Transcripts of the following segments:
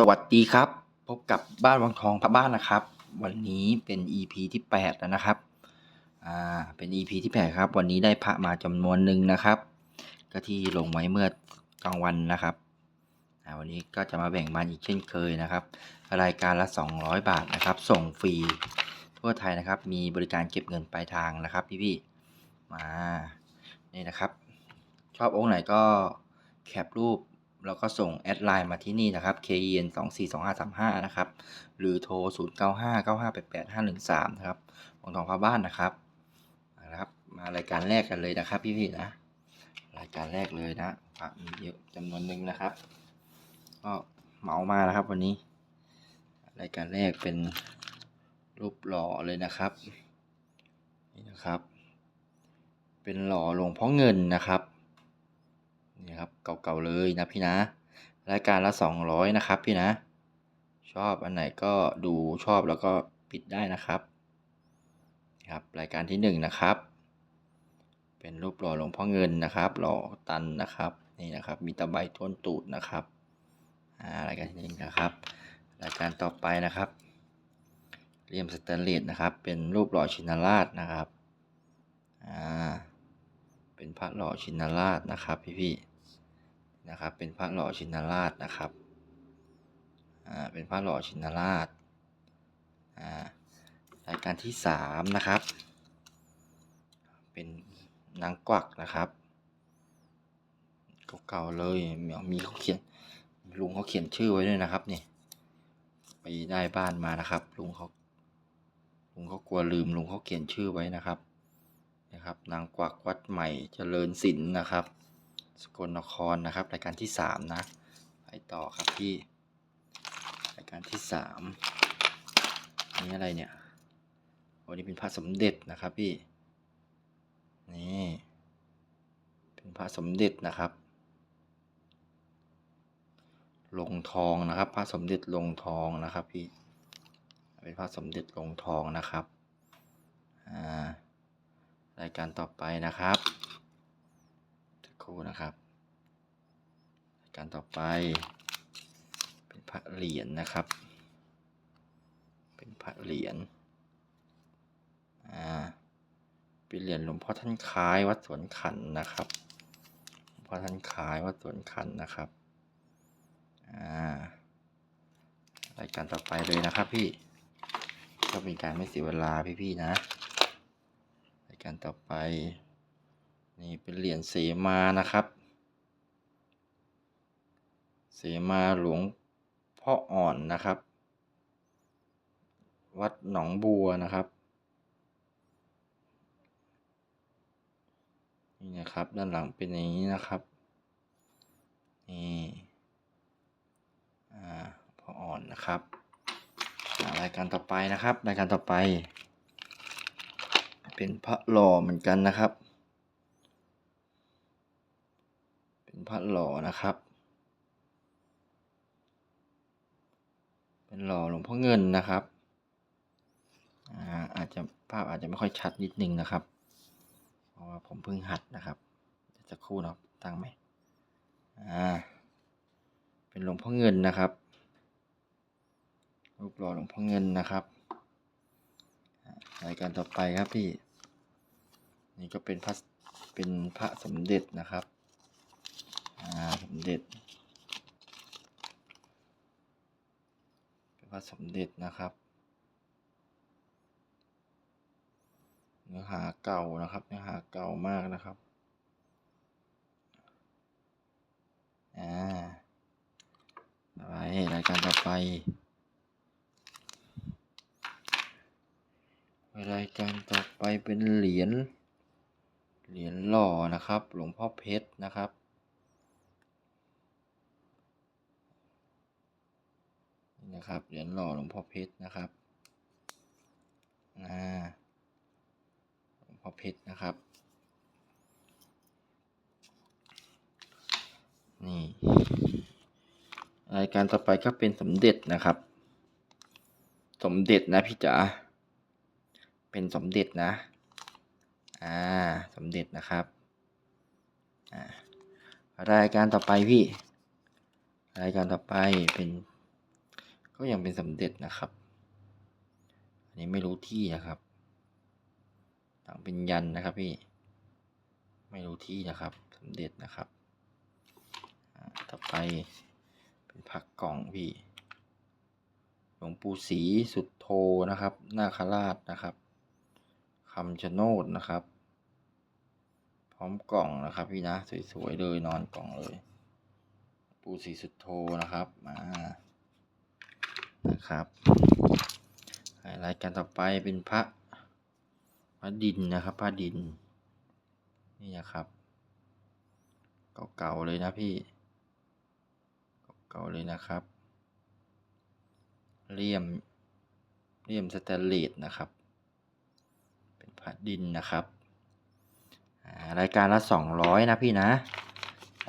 สวัสดีครับ พบกับบ้านวังทองพระบ้านนะครับ วันนี้เป็น EP ที่ 8 แล้วนะครับอ่าเป็น EP ที่ 8 ครับ วันนี้ได้พระมาจำนวนหนึ่งนะครับ ก็ที่ลงไว้เมื่อกลางวันนะครับอ่าวันนี้ก็จะมาแบ่งปันอีกเช่นเคยนะครับ รายการละ 200 บาทนะครับ ส่งฟรีทั่วไทยนะครับ มีบริการเก็บเงินปลายทางนะครับพี่ๆมานี่นะครับ ชอบองค์ไหนก็แคปรูป แล้วก็ส่งแอดไลน์มาที่นี่นะครับ KEN 2 4 2 5 3 5นะครับ หรือโทร 0 9 5 9 5 8 8 5 1 3นะครับ ของทองพาบ้านนะครับ นะครับ มารายการแรกกันเลยนะครับพี่ๆนะ รายการแรกเลยนะพระมีเยอะจำนวนหนึ่งนะครับ ก็เหมามานะครับวันนี้ รายการแรกเป็นรูปหล่อเลยนะครับ นี่นะครับ เป็นหล่อหลวงพ่อเงินนะครับ นี่ครับเก่าๆเลยนะพี่นะรายการละสองร้อยนะครับพี่นะ ชอบอันไหนก็ดูชอบแล้วก็ปิดได้นะครับครับรายการที่หนึ่งนะครับ เป็นรูปหล่อหลวงพ่อเงินนะครับ หล่อตันนะครับนี่นะครับมีตะไบท้วนตูดนะครับอ่ารายการที่หนึ่งนะครับ รายการต่อไปนะครับเรียมสแตนเลสนะครับ เป็นรูปหล่อชินราชนะครับอ่า เป็นพระหล่อชินราชนะครับพี่ๆนะครับ เป็นพระหล่อชินราชนะครับอ่าเป็นพระหล่อชินราชอ่ารายการที่สามนะครับ เป็นนางกวักนะครับเก่าๆเลยมีมีเขาเขียนลุงเขาเขียนชื่อไว้ด้วยนะครับนี่ไปได้บ้านมานะครับลุงเขาลุงเขากลัวลืมลุงเขาเขียนชื่อไว้นะครับ นะครับ นางกวักวัดใหม่เจริญศิลป์นะครับ สกลนครนะครับ รายการที่สามนะ ไปต่อครับพี่ รายการที่สามนี่อะไรเนี่ยวันนี้เป็นพระสมเด็จนะครับพี่ นี่ เป็นพระสมเด็จนะครับ ลงทองนะครับ พระสมเด็จลงทองนะครับพี่ เป็นพระสมเด็จลงทองนะครับ อ่า รายการต่อไปนะครับสักครู่นะครับ รายการต่อไป เป็นพระเหรียญนะครับ เป็นพระเหรียญอ่าเป็นเหรียญหลวงพ่อท่านคล้ายวัดสวนขันนะครับหลวงพ่อท่านคล้ายวัดสวนขันนะครับอ่ารายการต่อไปเลยนะครับพี่ก็เป็นการไม่เสียเวลาพี่ๆนะ การต่อไป นี่เป็นเหรียญเสมานะครับ เสมาหลวงพ่ออ่อนนะครับ วัดหนองบัวนะครับ นี่นะครับด้านหลังเป็นอย่างนี้นะครับ นี่อ่าพ่ออ่อนนะครับรายการต่อไปนะครับรายการต่อไป เป็นพระหล่อเหมือนกันนะครับ เป็นพระหล่อนะครับ เป็นหล่อหลวงพ่อเงินนะครับอ่าอาจจะภาพอาจจะไม่ค่อยชัดนิดนึงนะครับ เพราะว่าผมเพิ่งหัดนะครับจะคู่เนาะตั้งไหมอ่า เป็นหลวงพ่อเงินนะครับ รูปหล่อหลวงพ่อเงินนะครับรายการต่อไปครับพี่ นี่ก็เป็นพระเป็นพระสมเด็จนะครับอ่าสมเด็จเป็นพระสมเด็จนะครับ เนื้อหาเก่านะครับ เนื้อหาเก่ามากนะครับอ่าไรรายการต่อไปรายการต่อไปเป็นเหรียญ เหรียญหล่อนะครับ หลวงพ่อเพชรนะครับนี่นะครับ เหรียญหล่อหลวงพ่อเพชรนะครับอ่าหลวงพ่อเพชรนะครับ นี่ รายการต่อไปก็เป็นสมเด็จนะครับ สมเด็จนะพี่จ๋า เป็นสมเด็จนะ อ่าสมเด็จนะครับอ่ารายการต่อไปพี่ รายการต่อไปเป็น ก็ยังเป็นสมเด็จนะครับ อันนี้ไม่รู้ที่นะครับต่างเป็นยันนะครับพี่ ไม่รู้ที่นะครับ สมเด็จนะครับอ่าต่อไปเป็นผักกล่องพี่ หลวงปู่ศรีสุดโทนะครับ นาคราชนะครับ คำชะโนดนะครับ พร้อมกล่องนะครับพี่นะสวยๆเลยนอนกล่องเลย ปู่ศรีสุดโทนะครับมานะครับรายการต่อไปเป็นพระพระดินนะครับพระดิน นี่นะครับเก่าๆเลยนะพี่เก่าๆเลยนะครับเลี่ยมเลี่ยมสแตนเลสนะครับ ดินนะครับรายการละสองร้อยนะพี่นะ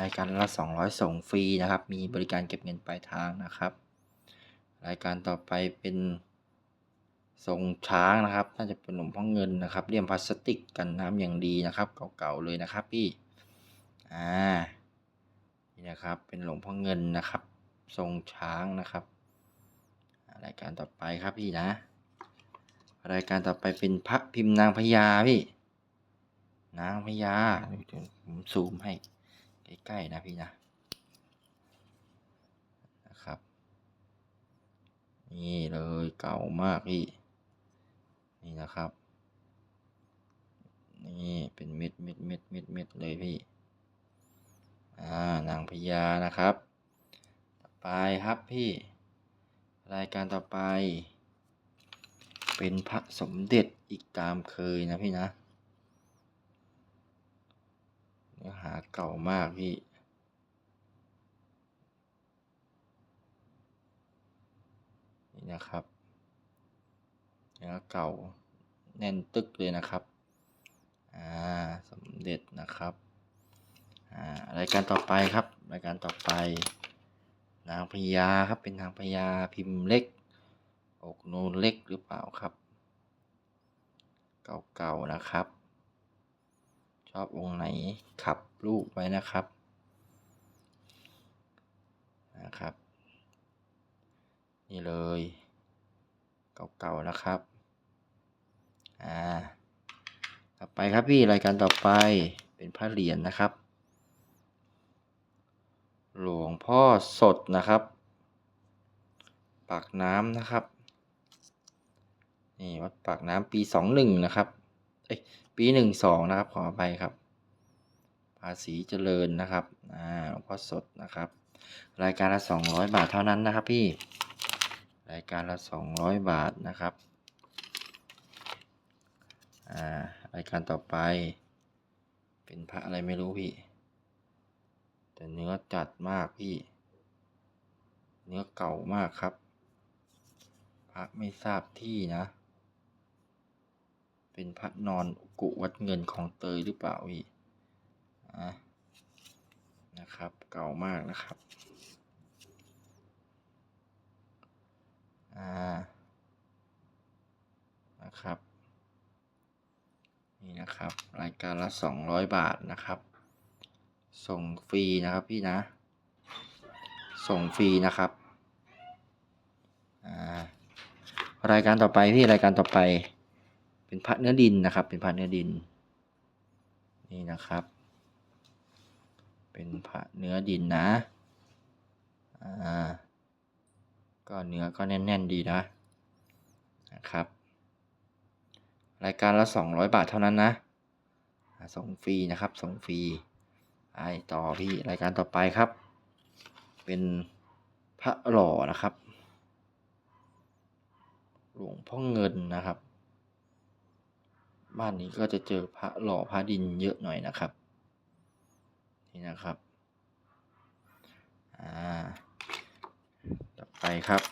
รายการละสองร้อยส่งฟรีนะครับ มีบริการเก็บเงินปลายทางนะครับ รายการต่อไปเป็นทรงช้างนะครับ น่าจะเป็นหลวงพ่อเงินนะครับเลี่ยมพลาสติกกันน้ำอย่างดีนะครับ เก่าๆเลยนะครับพี่อ่านี่นะครับเป็นหลวงพ่อเงินนะครับ ทรงช้างนะครับ รายการต่อไปครับพี่นะ รายการต่อไปเป็นพระพิมพ์นางพญาพี่ นางพญาเดี๋ยวผมซูมให้ ใกล้ๆนะพี่นะนะครับ นี่เลยเก่ามากพี่ นี่นะครับ นี่เป็นเม็ดเม็ดเม็ดเม็ดเม็ดเลยพี่อ่านางพญานะครับ ต่อไปครับพี่ รายการต่อไป เป็นพระสมเด็จอีกตามเคยนะพี่นะเนื้อหาเก่ามากพี่นี่นะครับเนื้อเก่าแน่นตึกเลยนะครับอ่าสมเด็จนะครับอ่ารายการต่อไปครับ รายการต่อไป นางพญาครับเป็นนางพญาพิมพ์เล็ก อกนูนเล็กหรือเปล่าครับ เก่าๆนะครับ ชอบองค์ไหนขับรูปไว้นะครับนะครับ นี่เลย เก่าๆนะครับอ่าต่อไปครับพี่รายการต่อไปเป็นพระเหรียญนะครับ หลวงพ่อสดนะครับ ปากน้ำนะครับ นี่วัดปากน้ำปีสองหนึ่งนะครับเอ้ยปีหนึ่งสองนะครับขออภัยครับ ภาษีเจริญนะครับอ่าหลวงพ่อสดนะครับ รายการละสองร้อยบาทเท่านั้นนะครับพี่รายการละสองร้อยบาทนะครับอ่ารายการต่อไป เป็นพระอะไรไม่รู้พี่ แต่เนื้อจัดมากพี่ เนื้อเก่ามากครับ พระไม่ทราบที่นะ เป็นพระนอนอุกุวัดเงินของเตยหรือเปล่าพี่อะนะครับ เก่ามากนะครับอ่านะครับ นี่นะครับ รายการละสองร้อยบาทนะครับ ส่งฟรีนะครับพี่นะ ส่งฟรีนะครับ อ่ารายการต่อไปพี่รายการต่อไป เป็นพระเนื้อดินนะครับ เป็นพระเนื้อดิน นี่นะครับ เป็นพระเนื้อดินนะอ่าก็เนื้อก็แน่น ๆ ดีนะนะครับ รายการละสองร้อยบาทเท่านั้นนะส่งฟรีนะครับส่งฟรีไปต่อพี่รายการต่อไปครับ เป็นพระหล่อนะครับ หลวงพ่อเงินนะครับ บ้านนี้ก็จะเจอพระหล่อพระดินเยอะหน่อยนะครับ นี่นะครับอ่าต่อไปครับ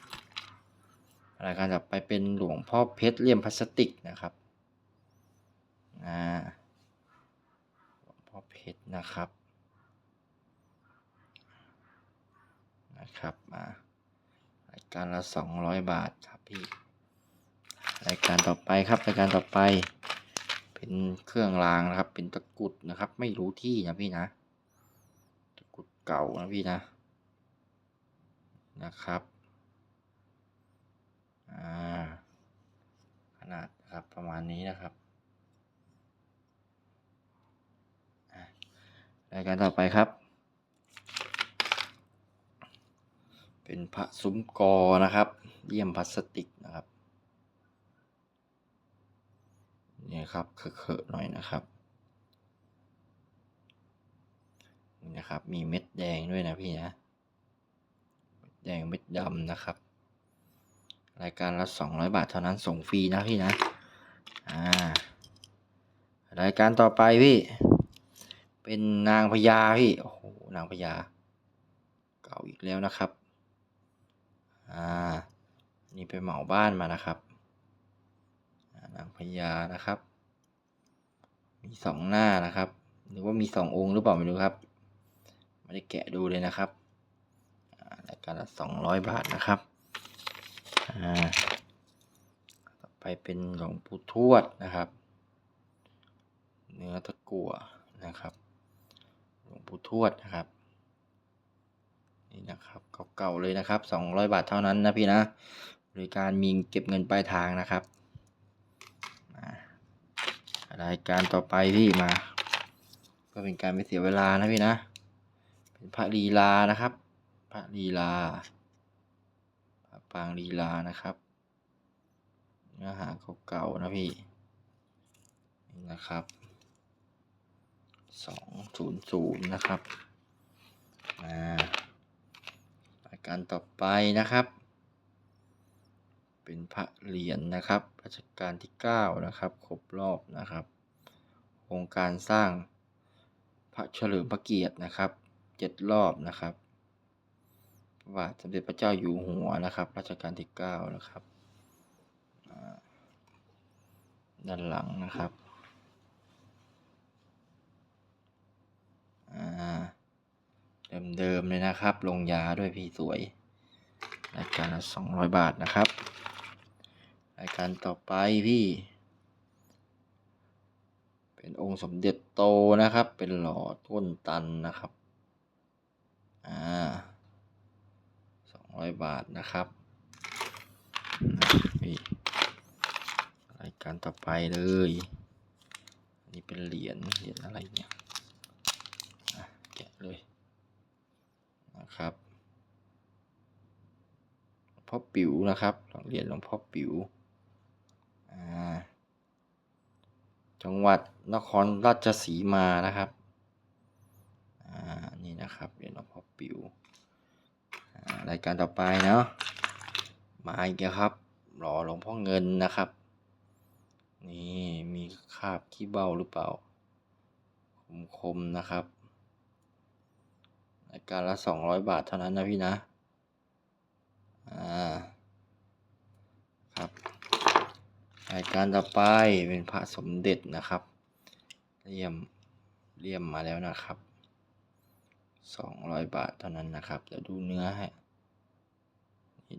รายการต่อไปเป็นหลวงพ่อเพชรเลี่ยมพลาสติกนะครับอ่าหลวงพ่อเพชรนะครับนะครับมารายการละสองร้อยบาทครับพี่รายการต่อไปครับรายการต่อไป เป็นเครื่องรางนะครับ เป็นตะกุดนะครับ ไม่รู้ที่นะพี่นะตะกุดเก่านะพี่นะนะครับอ่าขนาดครับประมาณนี้นะครับรายการต่อไปครับ เป็นพระซุ้มกอนะครับ เยี่ยมพลาสติกนะครับ นี่ครับเคอะๆหน่อยนะครับนี่นะครับ มีเม็ดแดงด้วยนะพี่นะแดงเม็ดดำนะครับ รายการละสองร้อยบาทเท่านั้นส่งฟรีนะพี่นะอ่ารายการต่อไปพี่ เป็นนางพญาพี่โอ้โหนางพญาเก่าอีกแล้วนะครับอ่านี่ไปเหมาบ้านมานะครับ นางพญานะครับ มีสองหน้านะครับ หรือว่ามีสององค์หรือเปล่าไม่รู้ครับ ไม่ได้แกะดูเลยนะครับรายการละสองร้อยบาทนะครับ ต่อไปเป็นหลวงปู่ทวดนะครับ เนื้อตะกั่วนะครับ หลวงปู่ทวดนะครับนี่นะครับเก่าๆเลยนะครับสองร้อยบาทเท่านั้นนะพี่นะบริการมีเก็บเงินปลายทางนะครับ รายการต่อไปพี่มาเพื่อเป็นการไม่เสียเวลานะพี่นะ เป็นพระลีลานะครับ พระลีลา พระปางลีลานะครับเนื้อหาเก่าๆนะพี่นี่นะครับสองศูนย์ศูนย์นะครับอ่ารายการต่อไปนะครับ เป็นพระเหรียญนะครับรัชกาลที่เก้านะครับ ครบรอบนะครับโครงการสร้างพระเฉลิมพระเกียรตินะครับเจ็ดรอบนะครับพระบาทสมเด็จพระเจ้าอยู่หัวนะครับรัชกาลที่เก้านะครับด้านหลังนะครับเดิมๆเลยนะครับ ลงยาด้วยพี่สวยรายการละสองร้อยบาทนะครับ รายการต่อไปพี่ เป็นองค์สมเด็จโตนะครับ เป็นหล่อต้นตันนะครับ อ่าสองร้อยบาทนะครับนี่รายการต่อไปเลย อันนี้เป็นเหรียญ เหรียญอะไรเนี่ยแกะเลยนะครับพ่อปิ๋วนะครับเหรียญหลวงพ่อปิ๋ว จังหวัดนครราชสีมานะครับ อ่า นี่นะครับเหรียญหลวงพ่อปิ๋วรายการต่อไปเนาะ มาอีกแล้วครับหล่อหลวงพ่อเงินนะครับ นี่มีคาบขี้เบ้าหรือเปล่า คมๆนะครับรายการละสองร้อยบาทเท่านั้นนะพี่นะ อ่า ครับ รายการต่อไปเป็นพระสมเด็จนะครับเลี่ยมเลี่ยมมาแล้วนะครับสองร้อยบาทเท่านั้นนะครับเดี๋ยวดูเนื้อให้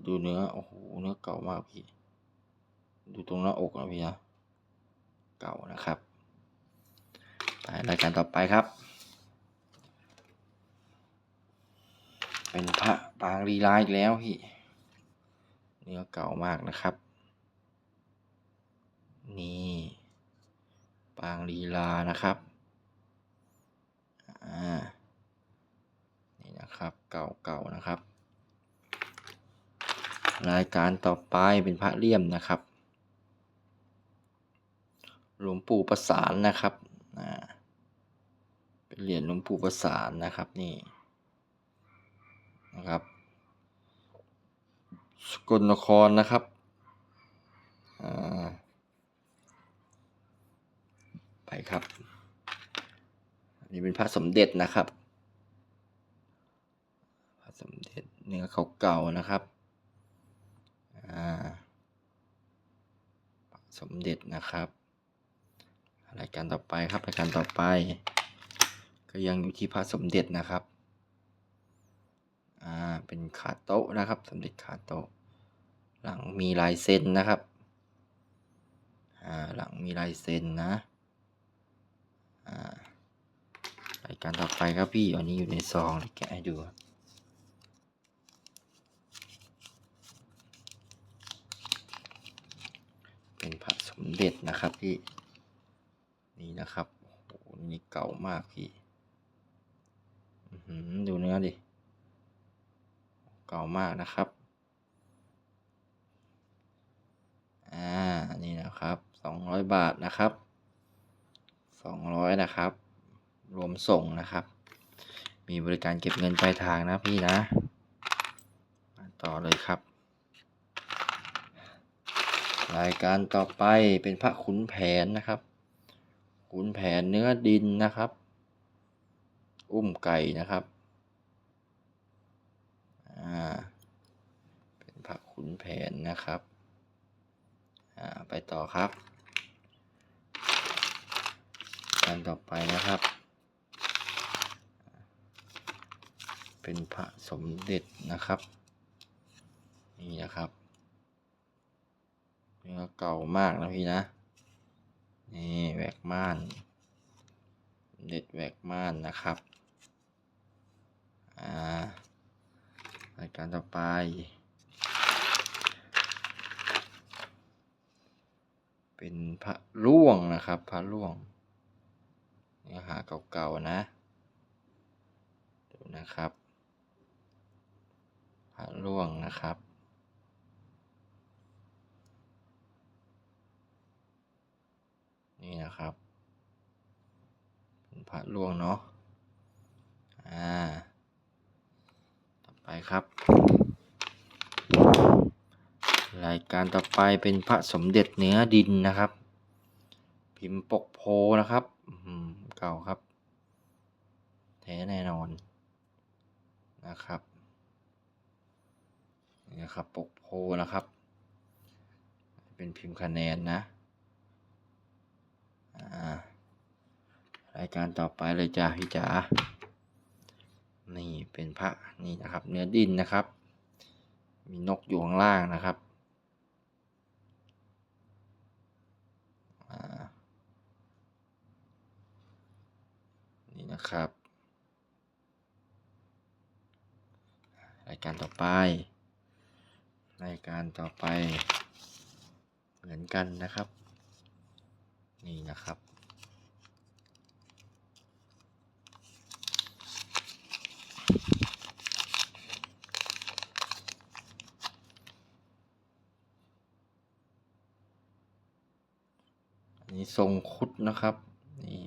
ดูเนื้อโอ้โหเนื้อเก่ามากพี่ ดูตรงหน้าอกนะพี่นะเก่านะครับไปรายการต่อไปครับ เป็นพระปางลีลาอีกแล้วพี่ เนื้อเก่ามากนะครับ นี่ ปางลีลานะครับอ่านี่นะครับเก่าๆนะครับ รายการต่อไปเป็นพระเลี่ยมนะครับ หลวงปู่ประสานนะครับอ่าเป็นเหรียญหลวงปู่ประสานนะครับนี่นะครับสกลนครนะครับ อ่า ไปครับ อันนี้เป็นพระสมเด็จนะครับ พระสมเด็จเนื้อเขาเก่านะครับ อ่าพระสมเด็จนะครับรายการต่อไปครับรายการต่อไป ก็ยังอยู่ที่พระสมเด็จนะครับ อ่า เป็นขาโต๊ะนะครับ สมเด็จขาโต๊ะ หลังมีลายเซ็นนะครับ อ่า หลังมีลายเซ็นนะ รายการต่อไปครับพี่ อันนี้อยู่ในซองแกะให้ดูเป็นพระสมเด็จนะครับพี่ นี่นะครับโอ้โหนี่เก่ามากพี่ดูเนื้อดิ เก่ามากนะครับอ่านี่นะครับสองร้อยบาทนะครับ สองร้อยนะครับ รวมส่งนะครับ มีบริการเก็บเงินปลายทางนะพี่นะ มาต่อเลยครับ รายการต่อไปเป็นพระขุนแผนนะครับ ขุนแผนเนื้อดินนะครับ อุ้มไก่นะครับอ่าเป็นพระขุนแผนนะครับอ่าไปต่อครับ การต่อไปนะครับ เป็นพระสมเด็จนะครับ นี่นะครับเนื้อเก่ามากนะพี่นะ นี่แหวกม่าน เด็ดแหวกม่านนะครับอ่ารายการต่อไปเป็นพระล่วงนะครับ พระล่วงาเก่าๆนะดูนะครับพระล่วงนะครับนี่นะครับเป็นพระล่วงเนาะอ่าต่อไปครับ รายการต่อไปเป็นพระสมเด็จเนื้อดินนะครับ พิมพ์ปกโพนะครับ เก่าครับ แท้แน่นอนนะครับนี่นะครับปกโพนะครับ เป็นพิมพ์คะแนนนะรายการต่อไปเลยจ้าพี่จ๋านี่เป็นพระนี่นะครับ เนื้อดินนะครับ มีนกอยู่ข้างล่างนะครับอ่า นี่นะครับ รายการต่อไป รายการต่อไป เหมือนกันนะครับ นี่นะครับอันนี้ทรงคุดนะครับ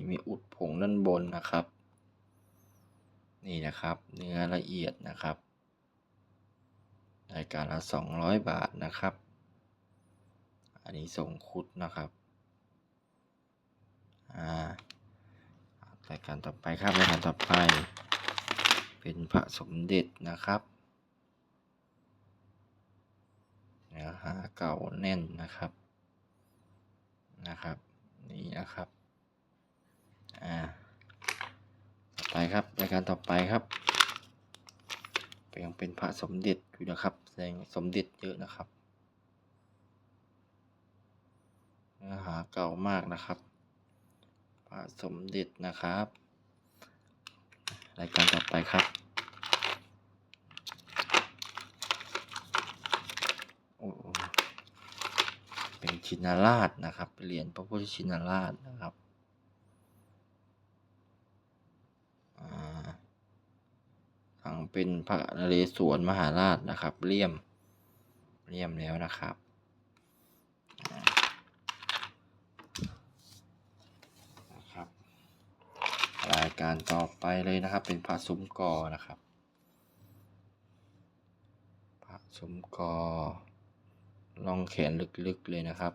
มีอุดผงด้านบนนะครับ นี่นะครับ เนื้อละเอียดนะครับรายการละสองร้อยบาทนะครับ อันนี้ทรงคุดนะครับอ่ารายการต่อไปครับรายการต่อไป เป็นพระสมเด็จนะครับเนื้อหาเก่าแน่นนะครับนะครับ นี่นะครับ อ่าต่อไปครับรายการต่อไปครับยังเป็นพระสมเด็จอยู่นะครับแสดงสมเด็จเยอะนะครับเนื้อหาเก่ามากนะครับ พระสมเด็จนะครับ รายการต่อไปครับ โอ้เป็นชินราชนะครับเหรียญพระพุทธชินราชนะครับอ่าทา งเป็นพระนเรศวรมหาราชนะครับเลี่ยมเลี่ยมแล้วนะครับ นะครับ รายการต่อไปเลยนะครับ เป็นพระซุ้มกอนะครับ พระซุ้มกอล่องแขนลึกๆเลยนะครับ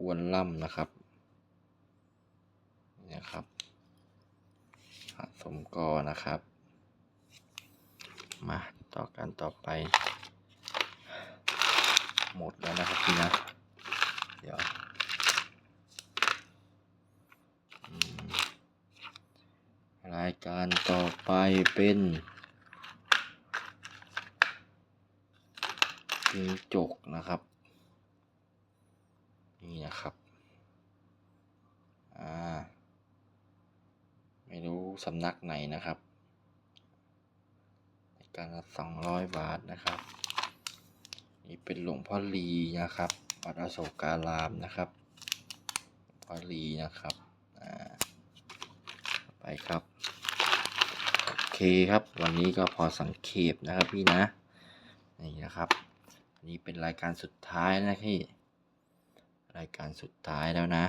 อ้วนล่ำนะครับนี่นะครับพระซุ้มกอนะครับ มาต่อกันต่อไป หมดแล้วนะครับพี่นะ เดี๋ยวรายการต่อไปเป็นจิงจกนะครับ นี่นะครับ อ่า ไม่รู้สำนักไหนนะครับ การละสองร้อยบาทนะครับ นี่เป็นหลวงพ่อลีนะครับวัดอโศการามนะครับวารีนะครับอ่าไปครับ โอเคครับ วันนี้ก็พอสังเขปนะครับพี่นะ นี่นะครับอันนี้เป็นรายการสุดท้ายนะพี่ รายการสุดท้ายแล้วนะ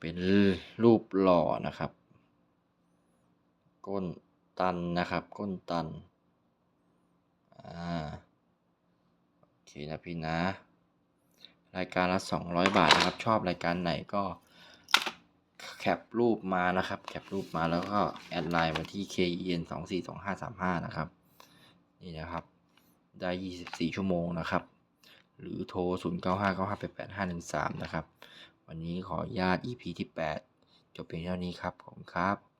เป็นรูปหล่อนะครับ ก้น ตันนะครับ ก้นตัน อ่า โอเคนะพี่นะ รายการละสองร้อยบาทนะครับ ชอบรายการไหนก็แคปรูปมานะครับ แคปรูปมาแล้วก็แอดไลน์มาที่ KEN 2 4 2 5 3 5นะครับ นี่นะครับ ได้ 24 ชั่วโมงนะครับ หรือโทร 0 9 5 9 5 8 8 5 1 3 นะครับ วันนี้ขออนุญาต EP ที่ 8 จบเพียงเท่านี้ครับ ผมครับ